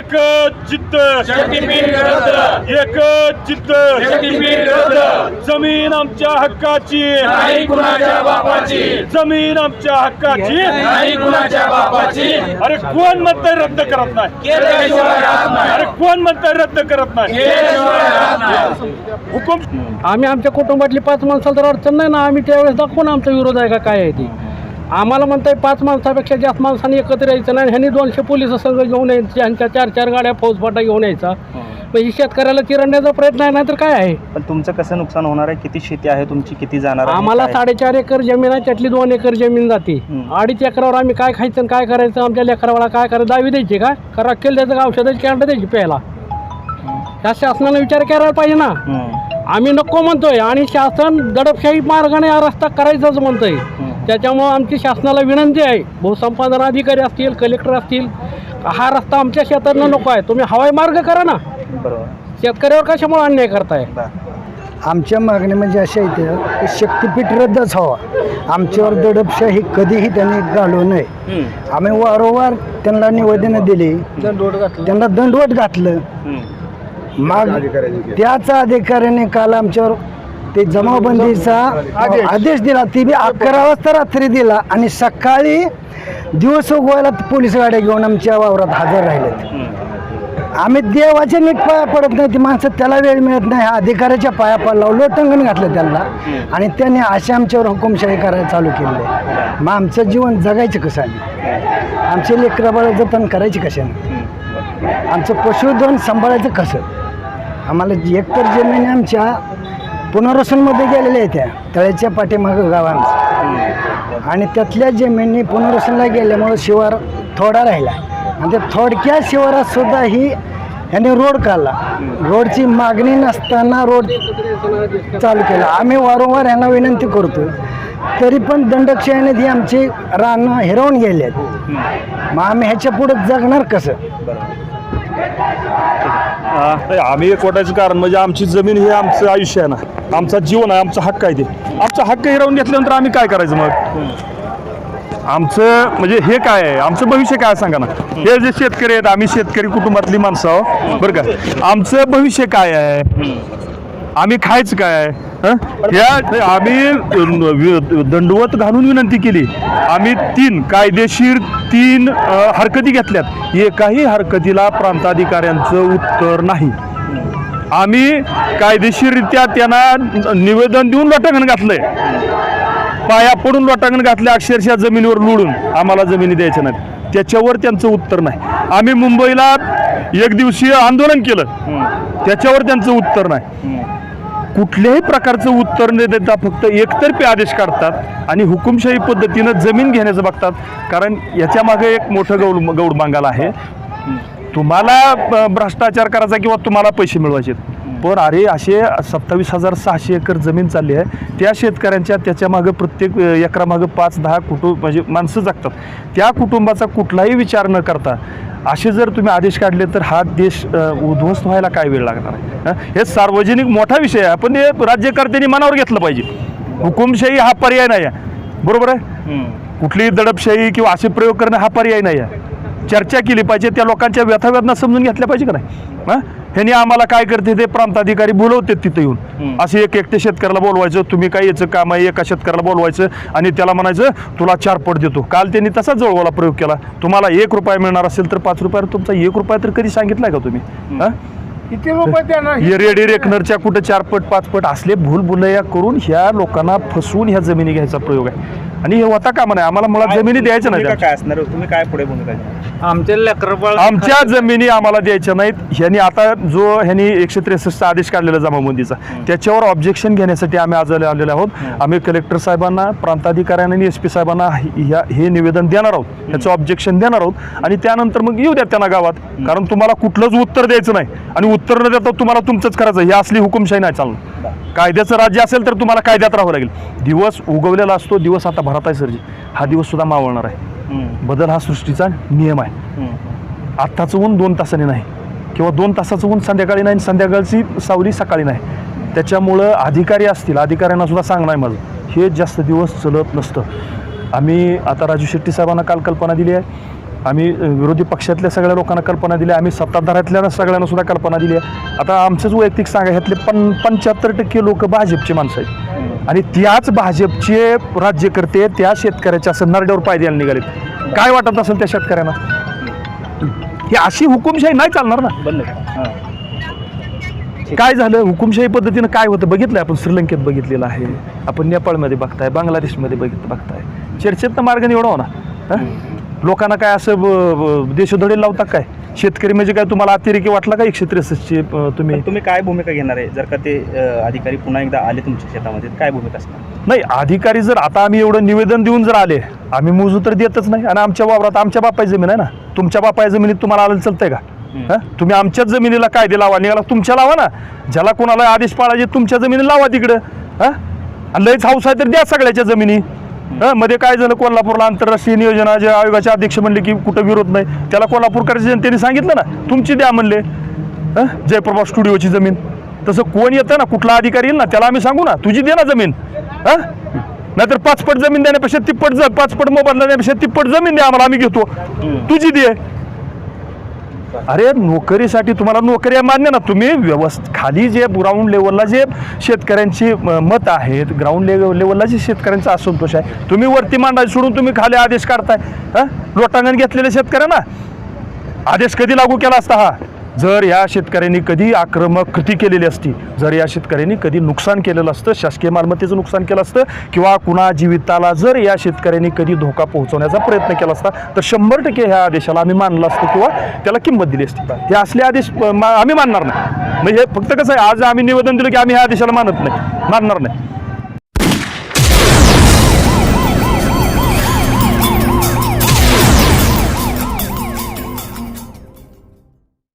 एकच जिद्द. शक्तीपीठ रद्द. जमीन आमच्या हक्काची. नाही कुणाच्या बापाची. जमीन आमच्या हक्काची. नाही कुणाच्या बापाची. अरे कोण म्हणतंय रद्द करत नाही? अरे कोण म्हणतंय रद्द करत नाही? हुकुम आम्ही आमच्या कुटुंबातली पाच माणसाला तर अडचण नाही ना. आम्ही त्यावेळेस दाखवून आमचा विरोध आहे का काय आहे ते. आम्हाला म्हणताय पाच माणसापेक्षा जास्त माणसांनी एकत्र यायचं नाही ह्यांनी दोनशे पोलीस संघ घेऊन यायचे ह्यांच्या चार चार गाड्या फौजफाटा घेऊन यायचा. मग ही शेतकऱ्याला चिरडण्याचा प्रयत्न आहे ना तर काय आहे? पण तुमचं कसं नुकसान होणार आहे? किती शेती आहे तुमची? किती जाणार आहे? आम्हाला काय? साडेचार एकर जमीन आहे त्यातली दोन एकर जमीन जाते. हम्म. अडीच एकरावर आम्ही काय खायचं आणि काय करायचं? आमच्या लेकरावाला काय करायचं? दावी द्यायची का? का रक्केल द्यायचं का? औषधाची कॅन्ड द्यायची प्यायला. त्या शासनानं विचार करायला पाहिजे ना. हम्म. आम्ही नको म्हणतोय आणि शासन दडपशाही मार्गाने हा रस्ता करायचाच म्हणतोय. त्याच्यामुळं आमची शासनाला विनंती आहे. भूसंपादन अधिकारी असतील कलेक्टर असतील हा रस्ता आमच्या शेतातनं नको आहे. तुम्ही हवाई मार्ग करा ना. बरोबर. शेतकऱ्यावर कशामुळे अन्याय करताय. आमच्या मागणी म्हणजे अशा इथे की शक्तीपीठ रद्दच हवा. आमच्यावर दडपशाही कधीही त्यांनी घालू नये. आम्ही वारंवार त्यांना निवेदनं दिली. त्यांना दंडवट घातलं. मग त्याच अधिकाऱ्याने काल आमच्यावर ते जमावबंदीचा आदेश दिला. ती बी अकरा वाजता रात्री दिला आणि सकाळी दिवस उगवायला पोलीस गाड्या घेऊन आमच्या वावरात हजर राहिलेत. आम्ही देवाच्या नीट पाया पडत नाही. ती माणसं त्याला वेळ मिळत नाही. अधिकाऱ्याच्या पाया पडला. लोटंगण घातलं त्यांना. आणि त्यांनी अशा आमच्यावर हुकुमशाही करायला चालू केलेलं मग आमचं जीवन जगायचं कसं आम्ही आमचे लेकराबाळा जतन करायचे कशाने? आमचं पशुधन सांभाळायचं कसं? आम्हाला एकतर जमिनी आमच्या पुनर्वसनमध्ये गेलेल्या आहेत त्या. तळ्याच्या पाठीमागं गाव आणि त्यातल्या जमिनी पुनर्वसनला गेल्यामुळं शिवार थोडा राहिला. आणि त्या थोडक्या शिवारात सुद्धा ही यांनी रोड काढला. रोडची मागणी नसताना रोड चालू केला. आम्ही वारंवार यांना विनंती करतो तरी पण दंडक्षयाने ती आमची रानं हिरवून गेली आहेत मग आम्ही ह्याच्या पुढे जगणार कसं? नाही, आम्ही एक वाटायचं कारण म्हणजे आमची जमीन हे आमचं आयुष्य आहे ना. आमचा जीवन आहे आमचा हक्क आहे ते. आमचा हक्क हिरावून घेतल्यानंतर आम्ही काय करायचं मग? आमचं म्हणजे हे काय आहे? आमचं भविष्य काय आहे सांगा ना. हे जे शेतकरी आहेत आम्ही शेतकरी कुटुंबातली माणसं बरं का? आमचं भविष्य काय आहे? आम्ही खायचं काय हं? ह्या आम्ही दंडवत घालून विनंती केली. आम्ही तीन कायदेशीर तीन हरकती घेतल्यात. एकाही हरकतीला प्रांताधिकाऱ्यांचं उत्तर नाही. आम्ही कायदेशीररित्या त्यांना निवेदन देऊन लोटांगण घातलंय. पाया पडून लोटांगण घातले अक्षरशः जमिनीवर लुडून आम्हाला जमिनी द्यायच्या नाहीत. त्याच्यावर त्यांचं उत्तर नाही. आम्ही मुंबईला एक दिवसीय आंदोलन केलं. त्याच्यावर त्यांचं उत्तर नाही. कुठल्याही प्रकारचं उत्तर न देता फक्त एकतर्फी आदेश काढतात आणि हुकुमशाही पद्धतीनं जमीन घेण्याचं बघतात. कारण याच्यामागे एक मोठं गौड गौड मांगाल आहे. तुम्हाला भ्रष्टाचार करायचा किंवा तुम्हाला पैसे मिळवायचे. पण अरे असे सत्तावीस हजार सहाशे एकर जमीन चालली आहे. त्या शेतकऱ्यांच्या त्याच्यामागं प्रत्येक एकरामागं पाच दहा कुटुंब म्हणजे माणसं जगतात. त्या कुटुंबाचा कुठलाही विचार न करता असे जर तुम्ही आदेश काढले तर हा देश उद्ध्वस्त व्हायला काय वेळ लागणार आहे? हं? सार्वजनिक मोठा विषय आहे. पण हे राज्यकर्त्यांनी मनावर घेतलं पाहिजे. हुकुमशाही हा पर्याय नाही आहे बरोबर आहे. कुठलीही दडपशाही किंवा असे प्रयोग करणं हा पर्याय नाही आहे चर्चा केली पाहिजे त्या लोकांच्या व्यथावेदना समजून घेतल्या पाहिजे का नाही? हां? ह्यांनी आम्हाला काय करते ते प्रांताधिकारी बोलवते तिथे येऊन. असे एक एकटे शेतकऱ्याला बोलवायचं तुम्ही काय याचं काम आहे एका शेतकऱ्याला बोलवायचं आणि त्याला म्हणायचं तुला चार पट देतो. काल त्यांनी तसाच जवळवाला प्रयोग केला. तुम्हाला एक रुपया मिळणार असेल तर पाच रुपयावर तुमचा एक रुपया तर कधी सांगितलाय का तुम्ही? हां? किती रुपये देणार? हे रेडी रेकनरच्या कुठं चार पट पाच पट असले भूल भुलया करून ह्या लोकांना फसवून ह्या जमिनी घ्यायचा प्रयोग आहे. आणि हे होता का म्हणा? आम्हाला मुळात जमिनी द्यायच्या नाही काय असणार? तुम्ही काय पुढे भूमिका घ्या? आमचे लेकर आमच्या जमिनी आम्हाला द्यायच्या नाहीत. ह्यांनी आता जो ह्यांनी एकशे त्रेसष्टचा आदेश काढलेला जमाबंदीचा त्याच्यावर ऑब्जेक्शन घेण्यासाठी आम्ही आज आले- आलेलो आहोत. आम्ही कलेक्टर साहेबांना प्रांताधिकाऱ्यांना आणि एस पी साहेबांना ह्या हे निवेदन देणार आहोत. ह्याचं ऑब्जेक्शन देणार आहोत. आणि त्यानंतर मग येऊ द्या त्यांना गावात. कारण तुम्हाला कुठलंच उत्तर द्यायचं नाही. आणि उत्तर न देता तुम्हाला तुमचंच करायचं. ही असली हुकुमशाही नाही चालणार. कायद्याचं राज्य असेल तर तुम्हाला कायद्यात राहावं लागेल. दिवस उगवलेला असतो दिवस आता भरात आहे सरजी हा दिवस सुद्धा मावळणार आहे. बदल हा सृष्टीचा नियम आहे. आत्ताचं ऊन दोन तासाने नाही. किंवा दोन तासाचं ऊन संध्याकाळी नाही संध्याकाळची सावली सकाळी नाही. त्याच्यामुळं अधिकारी असतील अधिकाऱ्यांना सुद्धा सांगणं आहे माझं. हे जास्त दिवस चलत नसतं. आम्ही आता राजू शेट्टी साहेबांना काल कल्पना दिली आहे. आम्ही विरोधी पक्षातल्या सगळ्या लोकांना कल्पना दिली आम्ही सत्ताधारातल्या सगळ्यांना सुद्धा कल्पना दिली आहे. आता आमचंच वैयक्तिक सांगा ह्यातले पं पंच्याहत्तर टक्के लोक भाजपची माणसं आहेत. आणि त्याच भाजपचे राज्यकर्ते त्या शेतकऱ्याच्या असं नरड्यावर पाय द्यायला निघालेत. काय वाटत असेल त्या शेतकऱ्यांना? ही अशी हुकुमशाही नाही चालणार ना. काय झालं? हुकुमशाही पद्धतीनं काय होतं? बघितलं आपण श्रीलंकेत बघितलेलं आहे. आपण नेपाळमध्ये बघताय बांगलादेशमध्ये बघित बघताय. चर्चेतनं मार्ग निवडावा ना? हं? लोकांना काय असं ब- ब- देशोधडी लावता काय? शेतकरी म्हणजे काय तुम्हाला अतिरेकी वाटला का एकशे त्रेसष्टचे तुम्ही? तुम्ही काय भूमिका घेणार आहे? जर का ते अ, अधिकारी पुन्हा एकदा आले तुमच्या शेतामध्ये काय भूमिका असणार? नाही अधिकारी जर आता आम्ही एवढं निवेदन देऊन जर आले आम्ही मोजू तर देतच नाही. आणि आमच्या वावरात आमच्या बापाची जमीन आहे ना? तुमच्या बापाच्या जमिनीत तुम्हाला आलं चालतंय का? हं? तुम्ही आमच्याच जमिनीला कायदे लावा निघाला तुमच्या लावा ना. ज्याला कोणाला आदेश पाळायचे तुमच्या जमिनी लावा तिकडं. हं? आणि लयच हाऊस आहे तर द्या सगळ्याच्या जमिनी? मध्ये काय झालं? कोल्हापूरला आंतरराष्ट्रीय नियोजना आयोगाचे अध्यक्ष म्हणले की कुठं विरोध नाही. त्याला कोल्हापूरकरच्या जनतेने सांगितलं ना तुमची द्या म्हणले? जयप्रभा स्टुडिओची जमीन. तसं कोण येतं ना कुठला अधिकारी येईल ना त्याला आम्ही सांगू ना तुझी दे ना जमीन. हं? नाहीतर पाचपट जमीन देण्यापेक्षा तिप्पट ज- पाचपट मोबाईल देण्यापेक्षा तिप्पट जमीन द्या आम्हाला आम्ही घेतो. तुझी दे. अरे नोकरीसाठी तुम्हाला नोकरी मान्य ना. तुम्ही व्यवस्थ खाली जे ग्राउंड लेवलला जे शेतकऱ्यांची म- मत आहेत ग्राउंड लेवल लेवलला जे शेतकऱ्यांचा असंतोष आहे तुम्ही वरती मांडाय सोडून तुम्ही खाली आदेश काढताय. हां? लोटांगण घेतलेल्या शेतकऱ्यांना आदेश कधी लागू केला असता हा? जर या शेतकऱ्यांनी कधी आक्रमक कृती केलेली असती जर या शेतकऱ्यांनी कधी नुकसान केलेलं असतं शासकीय मालमत्तेचं नुकसान केलं असतं किंवा कुणा जीविताला जर या शेतकऱ्यांनी कधी धोका पोहोचवण्याचा प्रयत्न केला असता तर शंभर टक्के ह्या आदेशाला आम्ही मानलं असतं किंवा त्याला किंमत दिली असती. हे असले आदेश मा- आम्ही मानणार नाही. म्हणजे हे फक्त कसं आहे आज आम्ही निवेदन दिलं की आम्ही ह्या आदेशाला मानत नाही. मानणार नाही.